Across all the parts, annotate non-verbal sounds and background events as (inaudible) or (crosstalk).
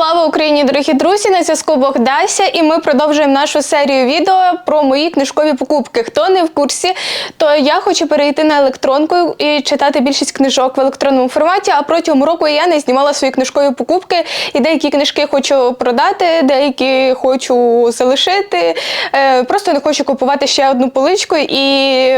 Слава Україні, дорогі друзі! На зв'язку Богдася, і ми продовжуємо нашу серію відео про мої книжкові покупки. Хто не в курсі, то я хочу перейти на електронку і читати більшість книжок в електронному форматі. А протягом року я не знімала свої книжкові покупки, і деякі книжки хочу продати, деякі хочу залишити. Е, Просто не хочу купувати ще одну поличку. І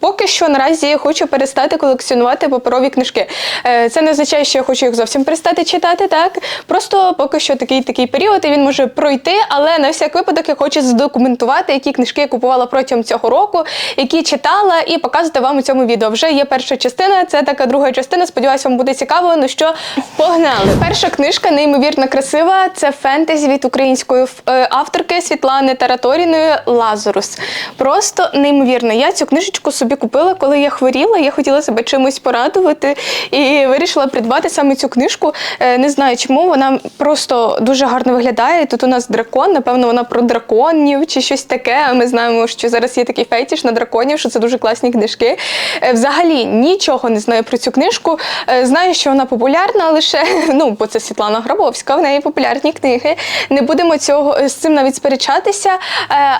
поки що наразі хочу перестати колекціонувати паперові книжки. Е, Це не означає, що я хочу їх зовсім перестати читати, так просто поки що такий такий період, і він може пройти. Але на всяк випадок я хочу задокументувати, які книжки я купувала протягом цього року, які читала, і показувати вам у цьому відео. Вже є перша частина, це така друга частина. Сподіваюся, вам буде цікаво. Ну що, погнали. Перша книжка неймовірно красива. Це фентезі від української е, авторки Світлани Тараторіної Лазарус. Просто неймовірно. Я цю книжечку собі купила, коли я хворіла. Я хотіла себе чимось порадувати і вирішила придбати саме цю книжку. Е, Не знаю чому, вона просто дуже гарно виглядає. Тут у нас дракон, напевно, вона про драконів чи щось таке. А ми знаємо, що зараз є такий фетіш на драконів, що це дуже класні книжки. Е, Взагалі нічого не знаю про цю книжку. Е, Знаю, що вона популярна лише, (laughs) ну, бо це Світлана Грабовська, в неї популярні книги. Не будемо цього з цим навіть сперечатися. Е,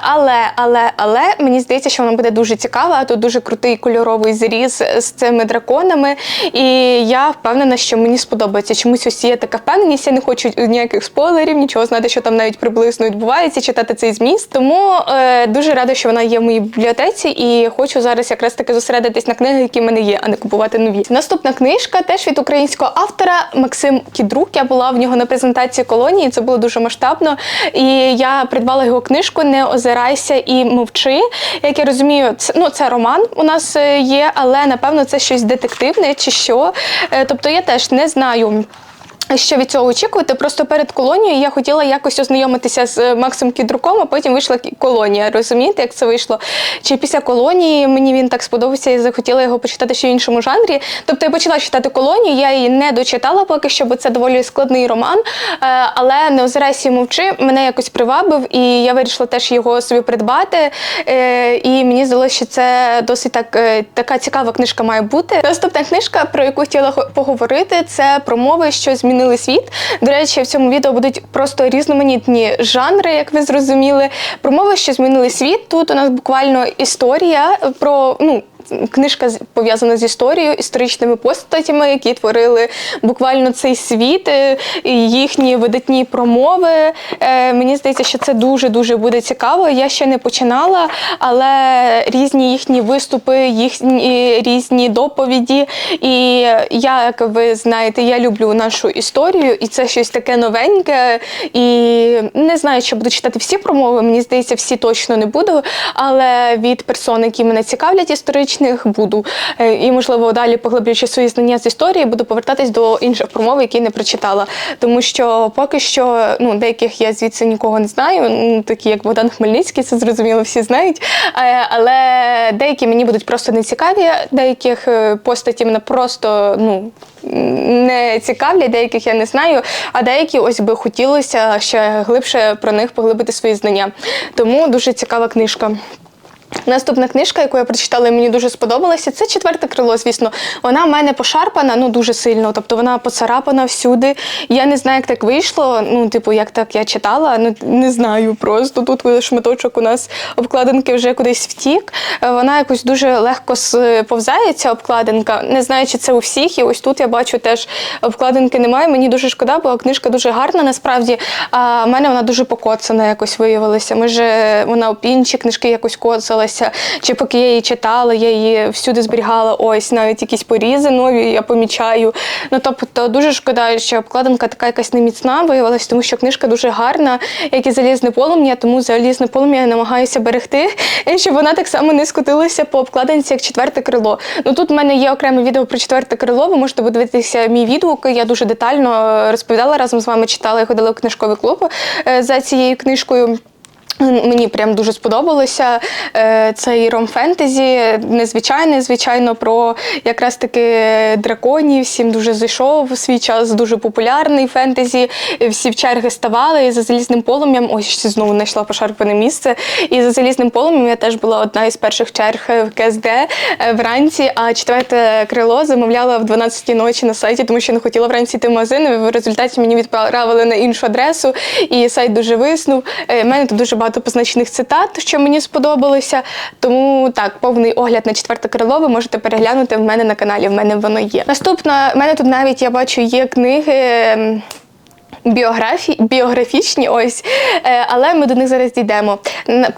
Але, але, але мені здається, що вона буде дуже цікава. Тут дуже крутий кольоровий зріз з цими драконами. І я впевнена, що мені сподобається. Чомусь ось є така впевненість. Я не хочу ніяких спойлерів, нічого знати, що там навіть приблизно відбувається, читати цей зміст. Тому е, дуже рада, що вона є в моїй бібліотеці, і хочу зараз якраз таки зосередитись на книгах, які в мене є, а не купувати нові. Наступна книжка теж від українського автора Максим Кідрук. Я була в нього на презентації колонії. Це було дуже масштабно. І я придбала його книжку Не озирайся і мовчи. Як я розумію, це ну це роман у нас е, є, але напевно це щось детективне чи що. Е, Тобто я теж не знаю. Що від цього очікувати? Просто перед колонією я хотіла якось ознайомитися з Максом Кідруком, а потім вийшла колонія. Розумієте, як це вийшло? Чи після колонії мені він так сподобався і захотіла його почитати ще в іншому жанрі? Тобто я почала читати колонію, я її не дочитала поки що, бо це доволі складний роман. Е, Але не озирайся і мовчи, мене якось привабив, і я вирішила теж його собі придбати. Е, І мені здалося, що це досить так е, така цікава книжка має бути. Наступна книжка, про яку хотіла поговорити, це про мови, що змінили світ. До речі, в цьому відео будуть просто різноманітні жанри, як ви зрозуміли. Про мови, що змінили світ. Тут у нас буквально історія про ну. Книжка пов'язана з історією, історичними постатями, які творили буквально цей світ, е, їхні видатні промови. Е, Мені здається, що це дуже дуже буде цікаво. Я ще не починала, але різні їхні виступи, їхні різні доповіді. І я, як ви знаєте, я люблю нашу історію, і це щось таке новеньке. І не знаю, чи буду читати всі промови. Мені здається, всі точно не буду. Але від персон, які мене цікавлять історичних, буду. Е, І, можливо, далі поглиблюючи свої знання з історії, буду повертатись до інших промов, які не прочитала. Тому що поки що ну, деяких я звідси нікого не знаю, ну, такі як Богдан Хмельницький, це зрозуміло, всі знають. Е, Але деякі мені будуть просто не цікаві, деяких е, постаті мене просто ну, не цікавлять, деяких я не знаю, а деякі ось би хотілося ще глибше про них поглибити свої знання. Тому дуже цікава книжка. Наступна книжка, яку я прочитала, і мені дуже сподобалася, це четверте крило. Звісно, вона в мене пошарпана, ну дуже сильно. Тобто вона поцарапана всюди. Я не знаю, як так вийшло. Ну, типу, як так я читала, ну не знаю. Просто тут шматочок у нас обкладинки вже кудись втік. Е, Вона якось дуже легко сповзає, ця обкладинка. Не знаю, чи це у всіх. І ось тут я бачу теж обкладинки немає. Мені дуже шкода, бо книжка дуже гарна. Насправді, а в мене вона дуже покоцана якось виявилася. Може, вона об інші книжки якось коцалася. Чи поки я її читала, я її всюди зберігала. Ось навіть якісь порізи нові я помічаю. Ну тобто дуже шкода, що обкладинка така якась неміцна виявилася, тому що книжка дуже гарна, як і залізне полум'я, тому залізне полум'я я намагаюся берегти, (laughs) щоб вона так само не скотилася по обкладинці, як четверте крило. Ну тут в мене є окреме відео про четверте крило. Ви можете подивитися мій відгук. Я дуже детально розповідала разом з вами, читала і ходила в книжковий клуб е, за цією книжкою. Мені прям дуже сподобалося Е, цей ром фентезі. Незвичайний, звичайно, про якраз таки драконів. Всім дуже зайшов у свій час, дуже популярний фентезі. Всі в черги ставали і за залізним полум'ям. Ось ще знову знайшла пошарпане місце. І за залізним полум'ям я теж була одна із перших черг в КСД е, вранці. А четверте крило замовляла в 12 ночі на сайті, тому що не хотіла вранці йти в магазин. В результаті мені відправили на іншу адресу, і сайт дуже виснув. Мене тут дуже багато позначних цитат, що мені сподобалося. Тому так, повний огляд на четверте крило ви можете переглянути в мене на каналі. В мене воно є. Наступна, в мене тут навіть я бачу є книги. Біографі... біографічні, ось, Е, але ми до них зараз дійдемо.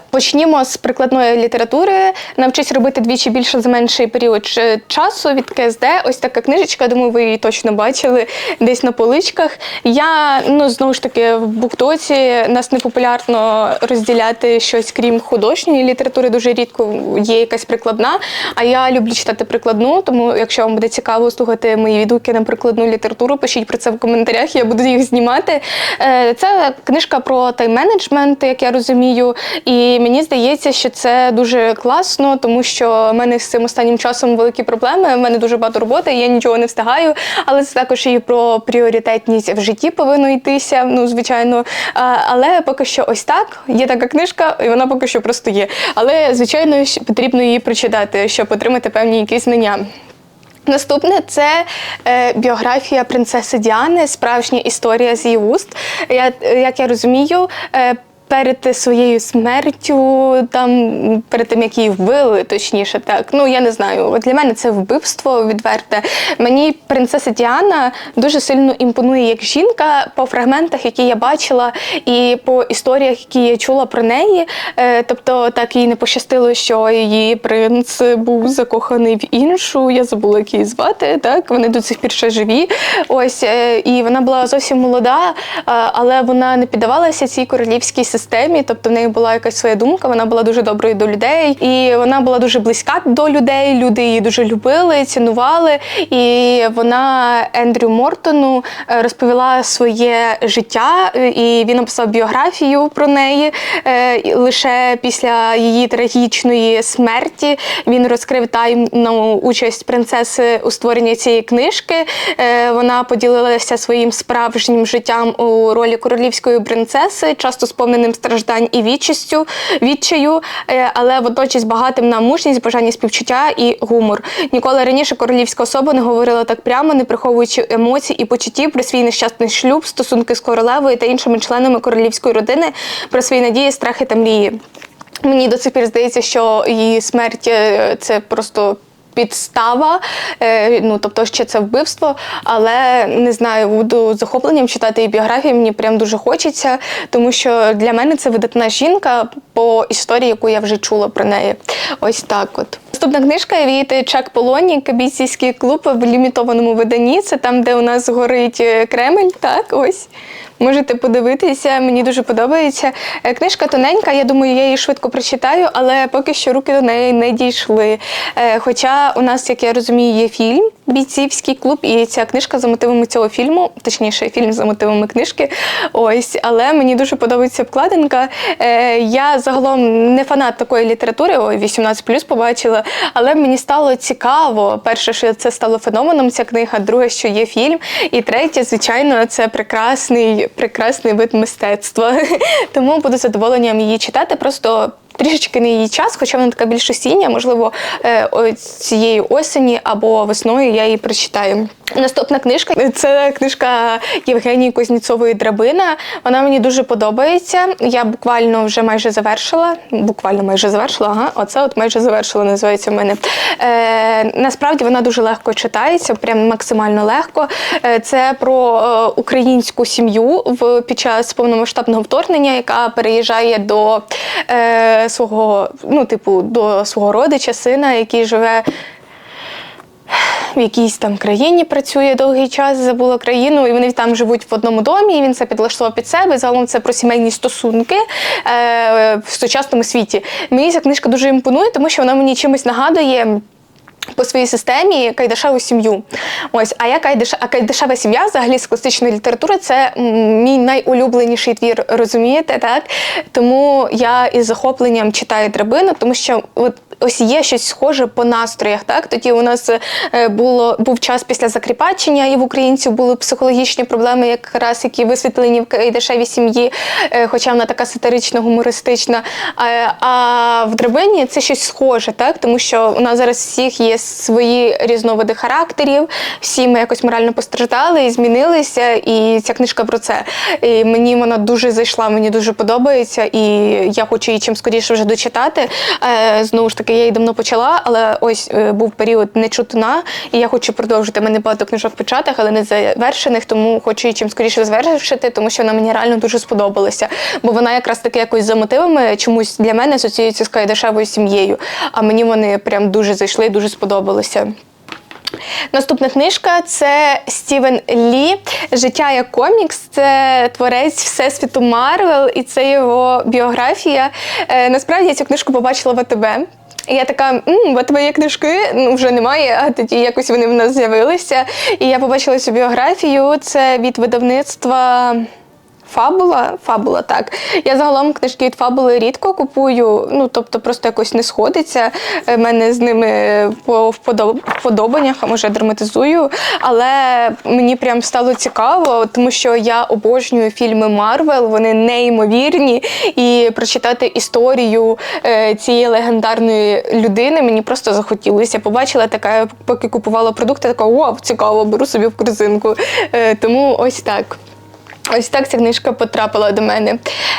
Почнімо з прикладної літератури. Навчись робити двічі більше за менший період часу від КСД. Ось така книжечка, думаю, ви її точно бачили десь на поличках. Я ну знову ж таки в буктоці нас не популярно розділяти щось крім художньої літератури. Дуже рідко є якась прикладна. А я люблю читати прикладну, тому якщо вам буде цікаво слухати мої відгуки на прикладну літературу, пишіть про це в коментарях. Я буду їх знімати. Е, Це книжка про тайм-менеджмент, як я розумію. І мені здається, що це дуже класно, тому що в мене з цим останнім часом великі проблеми. В мене дуже багато роботи, я нічого не встигаю. Але це також і про пріоритетність в житті повинно йтися. Ну, звичайно. Але поки що ось так. Є така книжка, і вона поки що просто є. Але, звичайно, потрібно її прочитати, щоб отримати певні якісь знання. Наступне це е, біографія принцеси Діани, справжня історія з її уст. Я, як я розумію, е, перед своєю смертю, там перед тим як її вбили, точніше, так ну я не знаю. От для мене це вбивство відверте. Мені принцеса Діана дуже сильно імпонує як жінка по фрагментах, які я бачила, і по історіях, які я чула про неї. Е, тобто, так їй не пощастило, що її принц був закоханий в іншу. Я забула, як її звати. Так вони до цих пір ще живі. Ось е, і вона була зовсім молода, але вона не піддавалася цій королівській системі. Тобто, в неї була якась своя думка. Вона була дуже доброю до людей, і вона була дуже близька до людей. Люди її дуже любили, цінували. І вона Ендрю Мортону е, розповіла своє життя, е, і він написав біографію про неї. Е, Лише після її трагічної смерті він розкрив тайну участь принцеси у створенні цієї книжки. Вона поділилася своїм справжнім життям у ролі королівської принцеси, часто сповненим страждань і відчастю, відчаю, е, але водночас багатим на мужність, бажання співчуття і гумор. Ніколи раніше королівська особа не говорила так прямо, не приховуючи емоцій і почуттів про свій нещасний шлюб, стосунки з королевою та іншими членами королівської родини, про свої надії, страхи та мрії. Мені до цих пір здається, що її смерть е, це просто. Підстава, е, ну тобто ще це вбивство, але не знаю, буду захопленням читати її біографію. Мені прям дуже хочеться, тому що для мене це видатна жінка по історії, яку я вже чула про неї. Ось так. От наступна книжка від Чак Полоні, Кабійцівський клуб в лімітованому виданні. Це там, де у нас горить е, Кремль. Так, ось. Можете подивитися, мені дуже подобається. Е, Книжка тоненька, я думаю, я її швидко прочитаю, але поки що руки до неї не дійшли. Е, Хоча у нас, як я розумію, є фільм Бійцівський клуб, і ця книжка за мотивами цього фільму, точніше, фільм за мотивами книжки. Ось, але мені дуже подобається обкладинка. Е, Я загалом не фанат такої літератури, ой, 18 побачила, але мені стало цікаво. Перше, що це стало феноменом, ця книга, друге, що є фільм. І третє, звичайно, це прекрасний, прекрасний вид мистецтва. (laughs) Тому буду задоволенням її читати. Просто трішечки не її час, хоча вона така більш осіння, можливо, е, цієї осені або весною я її прочитаю. Наступна книжка це книжка Євгенії Кузніцової Драбина. Вона мені дуже подобається. Я буквально вже майже завершила. Буквально майже завершила. Ага, оце от майже завершила, називається в мене. Е, насправді вона дуже легко читається, прям максимально легко. Е, це про е, українську сім'ю в під час повномасштабного вторгнення, яка переїжджає до е, свого, ну, типу, до свого родича, сина, який живе в якійсь там країні працює довгий час, забула країну, і вони там живуть в одному домі. і Він це підлаштував під себе. Загалом це про сімейні стосунки е, в сучасному світі. Мені ця книжка дуже імпонує, тому що вона мені чимось нагадує. По своїй системі Кайдашеву сім'ю. Ось, а я Кайдаш... а Кайдашева сім'я взагалі з класичної літератури це мій найулюбленіший твір, розумієте, так? Тому я із захопленням читаю драбину, тому що от ось є щось схоже по настроях. Так? Тоді у нас е, було, був час після закріпачення, і в українців були психологічні проблеми, якраз які висвітлені в Кайдашевій сім'ї, е, хоча вона така сатирична, гумористична. А, а в драбині це щось схоже, так? тому що у нас зараз всіх є свої різновиди характерів, всі ми якось морально постраждали і змінилися. І ця книжка про це. І мені вона дуже зайшла, мені дуже подобається, і я хочу її чим скоріше вже дочитати. Е, Знову ж таки, я її давно почала, але ось е, був період нечутна, і я хочу продовжити. У мене багато книжок в печатах, але не завершених, тому хочу її чим скоріше завершити, тому що вона мені реально дуже сподобалася. Бо вона якраз таки якось за мотивами чомусь для мене асоціюється з Кайдашевою сім'єю. А мені вони прям дуже зайшли, дуже сподобалися. Наступна книжка це Стівен Лі Життя як комікс. Це творець Всесвіту Марвел, і це його біографія. Е, насправді я цю книжку побачила в АТБ. І я така, бо твої книжки, ну вже немає, а тоді якось вони в нас з'явилися. І я побачила цю біографію. Це від видавництва. Фабула, фабула, так. Я загалом книжки від фабули рідко купую, ну тобто просто якось не сходиться. У мене з ними по вподобаннях, а може драматизую. Але мені прям стало цікаво, тому що я обожнюю фільми Марвел, вони неймовірні. І прочитати історію е, цієї легендарної людини мені просто захотілося. Побачила така, поки купувала продукти, така вау, цікаво, беру собі в корзинку. Е, тому ось так. Ось так ця книжка потрапила до мене.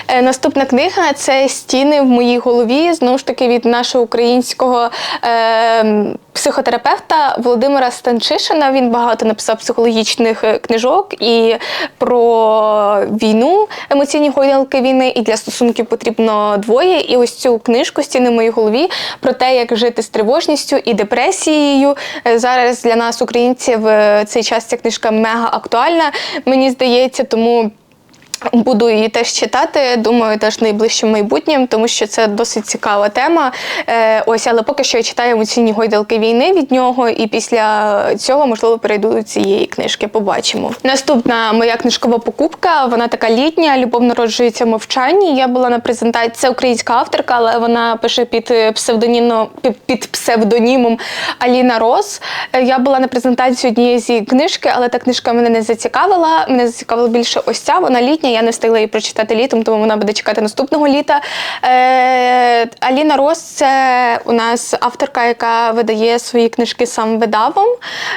Е, наступна книга це Стіни в моїй голові. Знову ж таки, від нашого українського е, психотерапевта Володимира Станчишина. Він багато написав психологічних е, книжок і про війну, емоційні гойдалки війни, і для стосунків потрібно двоє. І ось цю книжку Стіни в моїй голові про те, як жити з тривожністю і депресією. Е, Зараз для нас, українців, е, цей час ця книжка мега актуальна, мені здається, тому. Буду її теж читати, думаю, теж найближчим майбутнім, тому що це досить цікава тема. Е, ось, але поки що я читаю емоційні гойдалки війни від нього, і після цього, можливо, перейду до цієї книжки. Побачимо. Наступна моя книжкова покупка. Вона така літня. Любов народжується в мовчанні. Я була на презентації. Це українська авторка, але вона пише під псевдонімом під псевдонімом Аліна Рос. Е, Я була на презентації однієї з її книжки, але та книжка мене не зацікавила. Мене зацікавила більше ось ця. Вона літня. Я не встигла її прочитати літом, тому вона буде чекати наступного літа. Е, Аліна Рос це у нас авторка, яка видає свої книжки сам видавом.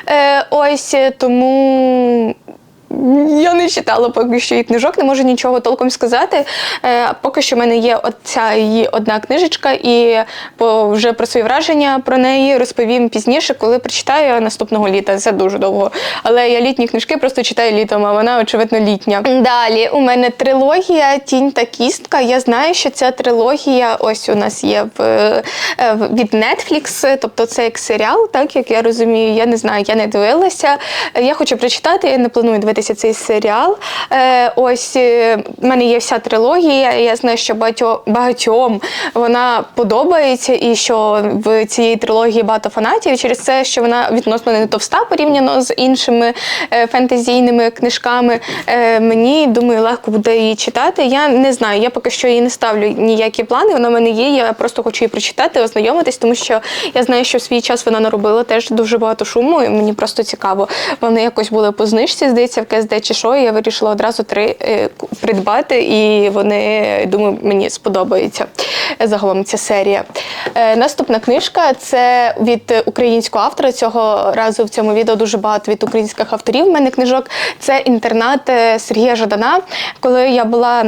Е, ось тому. Я не читала поки що її книжок, не можу нічого толком сказати. Е, поки що в мене є оця її одна книжечка, і вже про свої враження про неї розповім пізніше, коли прочитаю наступного літа. Це дуже довго. Але я літні книжки просто читаю літом, а вона, очевидно, літня. Далі у мене трилогія Тінь та кістка. Я знаю, що ця трилогія ось у нас є в, е, від Netflix, тобто це як серіал, так як я розумію. Я не знаю, я не дивилася. Я хочу прочитати, я не планую дивитися цей серіал. Е, ось е, в мене є вся трилогія. Я знаю, що багатьо, багатьом вона подобається, і що в цієї трилогії багато фанатів через це, що вона відносно не товста порівняно з іншими е, фентезійними книжками. Е, мені думаю, легко буде її читати. Я не знаю, я поки що її не ставлю ніякі плани. Вона в мене є. Я просто хочу її прочитати, ознайомитись, тому що я знаю, що в свій час вона наробила теж дуже багато шуму, і мені просто цікаво. Вони якось були по знижці, здається, в КСД чи що. Я вирішила одразу три е, придбати, і вони думаю, мені сподобається загалом ця серія. Е, наступна книжка це від українського автора. Цього разу в цьому відео дуже багато від українських авторів. У мене книжок. Це інтернат е, Сергія Жадана. Коли я була.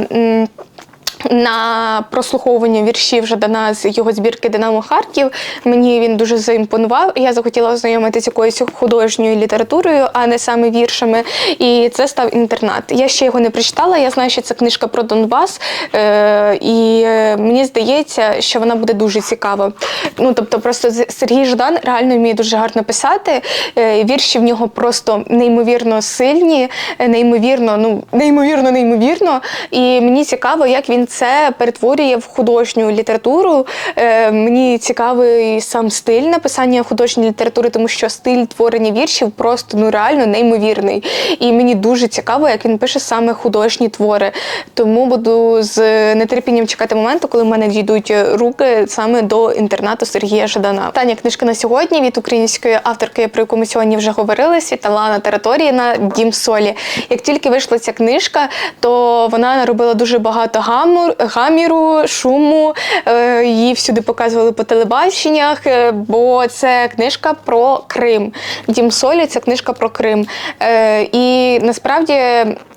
На прослуховування віршів Жадана з його збірки Динамо Харків. Мені він дуже заімпонував. Я захотіла ознайомитися якоюсь художньою літературою, а не саме віршами. І це став інтернат. Я ще його не прочитала. Я знаю, що це книжка про Донбас, е- і е, мені здається, що вона буде дуже цікава. Ну тобто, просто Сергій Жадан реально вміє дуже гарно писати. Е, вірші в нього просто неймовірно сильні, неймовірно, ну неймовірно, неймовірно. І мені цікаво, як він це перетворює в художню літературу. Е, Мені цікавий сам стиль написання художньої літератури, тому що стиль творення віршів просто ну реально неймовірний. І мені дуже цікаво, як він пише саме художні твори. Тому буду з нетерпінням чекати моменту, коли в мене дійдуть руки саме до інтернату Сергія Жадана. Остання книжка на сьогодні від української авторки, про яку ми сьогодні вже говорили, Світлана Тераторіна Дім Солі. Як тільки вийшла ця книжка, то вона наробила дуже багато гамур, гаміру, шуму. Е, Її всюди показували по телебаченнях, е, бо це книжка про Крим. Дім Солі це книжка про Крим. Е, І насправді.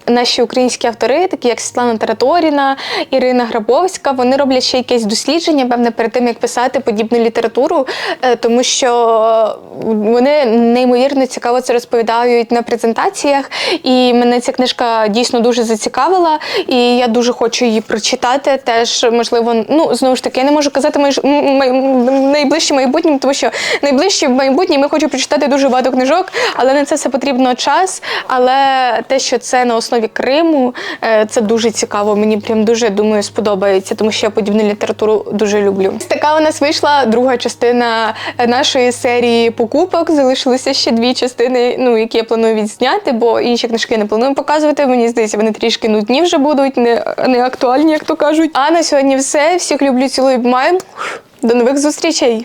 Наші українські автори, такі як Світлана Тараторіна, Ірина Грабовська, вони роблять ще якесь дослідження, певне, перед тим як писати подібну літературу, тому що вони неймовірно цікаво це розповідають на презентаціях. І мене ця книжка дійсно дуже зацікавила, і я дуже хочу її прочитати. Теж можливо, ну знову ж таки, я не можу казати майж м- м- найближче майбутнє, тому що найближче майбутнє ми хочу прочитати дуже багато книжок, але на це все потрібно час. Але те, що це на основі Криму, е, це дуже цікаво. Мені прям дуже думаю сподобається, тому що я подібну літературу дуже люблю. Така у нас вийшла друга частина нашої серії покупок. Залишилися ще дві частини, ну які я планую відзняти, бо інші книжки не планую показувати. Мені здається, вони трішки нудні вже будуть, не, не актуальні, як то кажуть. А на сьогодні все. Всіх люблю, цілую, обіймаю. До нових зустрічей!